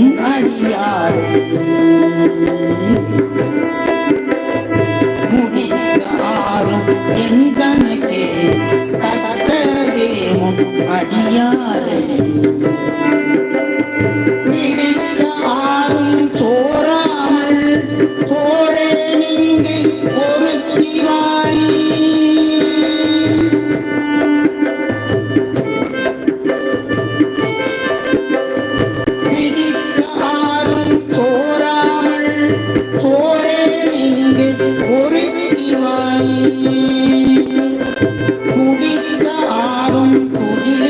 உன் அடியாரே முடிந்தாரும் என் கணக்கே தட்டதே உன் அடியாரே. 除以